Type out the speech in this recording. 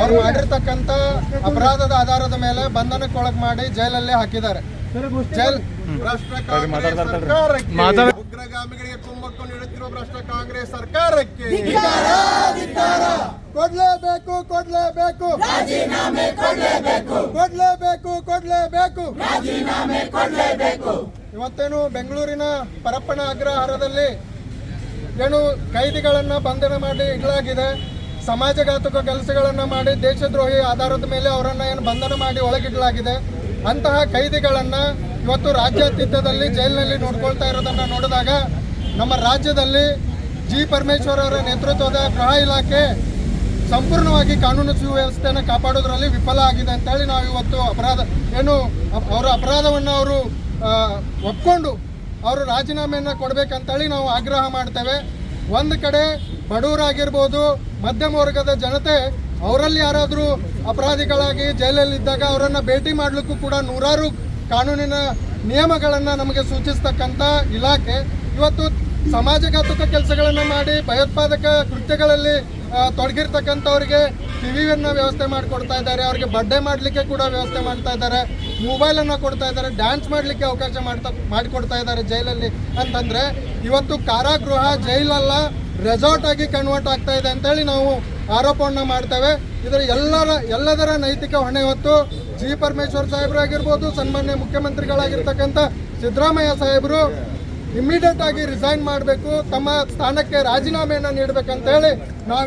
ಅವ್ರು ಮಾಡಿರ್ತಕ್ಕಂಥ ಅಪರಾಧದ ಆಧಾರದ ಮೇಲೆ ಬಂಧನಕ್ಕೊಳಗ್ ಮಾಡಿ ಜೈಲಲ್ಲೇ ಹಾಕಿದ್ದಾರೆ. ಜೈಲ್ ಭ್ರಷ್ಟ ಕಾಂಗ್ರೆಸ್ ಸರ್ಕಾರಕ್ಕೆ. ಉಗ್ರಗಾಮಿಗಳಿಗೆ ಕುಮ್ಮಕ್ಕು ನೀಡುತ್ತಿರುವ ಭ್ರಷ್ಟ ಕಾಂಗ್ರೆಸ್ ಸರ್ಕಾರಕ್ಕೆ ಕೊಡ್ಲೇಬೇಕು ಕೊಡ್ಲೇಬೇಕು. ಕೊಡ್ಲೇಬೇಕು. ಕೊಡ್ಲೇಬೇಕು. ಇವತ್ತೇನು ಬೆಂಗಳೂರಿನ ಪರಪ್ಪನ ಅಗ್ರಹಾರದಲ್ಲಿ ಏನು ಕೈದಿಗಳನ್ನ ಬಂಧನ ಮಾಡಿ ಇಡಲಾಗಿದೆ. ಸಮಾಜಘಾತುಕ ಕೆಲಸಗಳನ್ನು ಮಾಡಿ ದೇಶದ್ರೋಹಿ ಆಧಾರದ ಮೇಲೆ ಅವರನ್ನು ಏನು ಬಂಧನ ಮಾಡಿ ಒಳಗಿಡಲಾಗಿದೆ, ಅಂತಹ ಕೈದಿಗಳನ್ನು ಇವತ್ತು ರಾಜ್ಯಾತೀತದಲ್ಲಿ ಜೈಲಿನಲ್ಲಿ ನೋಡ್ಕೊಳ್ತಾ ಇರೋದನ್ನು ನೋಡಿದಾಗ ನಮ್ಮ ರಾಜ್ಯದಲ್ಲಿ ಜಿ ಪರಮೇಶ್ವರ್ ಅವರ ನೇತೃತ್ವದ ಗೃಹ ಇಲಾಖೆ ಸಂಪೂರ್ಣವಾಗಿ ಕಾನೂನು ಸುವ್ಯವಸ್ಥೆಯನ್ನು ಕಾಪಾಡೋದ್ರಲ್ಲಿ ವಿಫಲ ಆಗಿದೆ ಅಂತೇಳಿ ನಾವು ಇವತ್ತು ಅಪರಾಧ, ಏನು ಅವರ ಅಪರಾಧವನ್ನು ಅವರು ಒಪ್ಕೊಂಡು ಅವರು ರಾಜೀನಾಮೆಯನ್ನು ಕೊಡಬೇಕಂತೇಳಿ ನಾವು ಆಗ್ರಹ ಮಾಡ್ತೇವೆ. ಒಂದು ಕಡೆ ಬಡವರಾಗಿರ್ಬೋದು ಮಧ್ಯಮ ವರ್ಗದ ಜನತೆ, ಅವರಲ್ಲಿ ಯಾರಾದರೂ ಅಪರಾಧಿಗಳಾಗಿ ಜೈಲಲ್ಲಿದ್ದಾಗ ಅವರನ್ನು ಭೇಟಿ ಮಾಡಲಿಕ್ಕೂ ಕೂಡ ನೂರಾರು ಕಾನೂನಿನ ನಿಯಮಗಳನ್ನು ನಮಗೆ ಸೂಚಿಸ್ತಕ್ಕಂಥ ಇಲಾಖೆ. ಇವತ್ತು ಸಮಾಜಘಾತುಕ ಕೆಲಸಗಳನ್ನು ಮಾಡಿ ಭಯೋತ್ಪಾದಕ ಕೃತ್ಯಗಳಲ್ಲಿ ಆ, ಟಿ ವಿಯನ್ನು ವ್ಯವಸ್ಥೆ ಮಾಡಿಕೊಡ್ತಾ ಇದ್ದಾರೆ. ಅವ್ರಿಗೆ ಬಡ್ಡೆ ಮಾಡಲಿಕ್ಕೆ ಕೂಡ ವ್ಯವಸ್ಥೆ ಮಾಡ್ತಾ ಇದ್ದಾರೆ. ಮೊಬೈಲನ್ನು ಕೊಡ್ತಾ ಇದ್ದಾರೆ. ಡ್ಯಾನ್ಸ್ ಮಾಡಲಿಕ್ಕೆ ಅವಕಾಶ ಮಾಡ್ತಾ ಮಾಡಿಕೊಡ್ತಾ ಇದ್ದಾರೆ ಜೈಲಲ್ಲಿ. ಅಂತಂದರೆ ಇವತ್ತು ಕಾರಾಗೃಹ ಜೈಲಲ್ಲ ರೆಸಾರ್ಟ್ ಆಗಿ ಕನ್ವರ್ಟ್ ಆಗ್ತಾ ಇದೆ ಅಂತೇಳಿ ನಾವು ಆರೋಪವನ್ನು ಮಾಡ್ತೇವೆ. ಇದರ ಎಲ್ಲರ ಎಲ್ಲದರ ನೈತಿಕ ಹೊಣೆ ಹೊತ್ತು ಜಿ ಪರಮೇಶ್ವರ್ ಸಾಹೇಬರಾಗಿರ್ಬೋದು ಸನ್ಮಾನ್ಯ ಮುಖ್ಯಮಂತ್ರಿಗಳಾಗಿರ್ತಕ್ಕಂಥ ಸಿದ್ದರಾಮಯ್ಯ ಸಾಹೇಬರು ಇಮ್ಮಿಡಿಯೇಟ್ ಆಗಿ ರಿಸೈನ್ ಮಾಡಬೇಕು. ತಮ್ಮ ಸ್ಥಾನಕ್ಕೆ ರಾಜೀನಾಮೆಯನ್ನು ನೀಡಬೇಕಂತ ಹೇಳಿ ನಾವು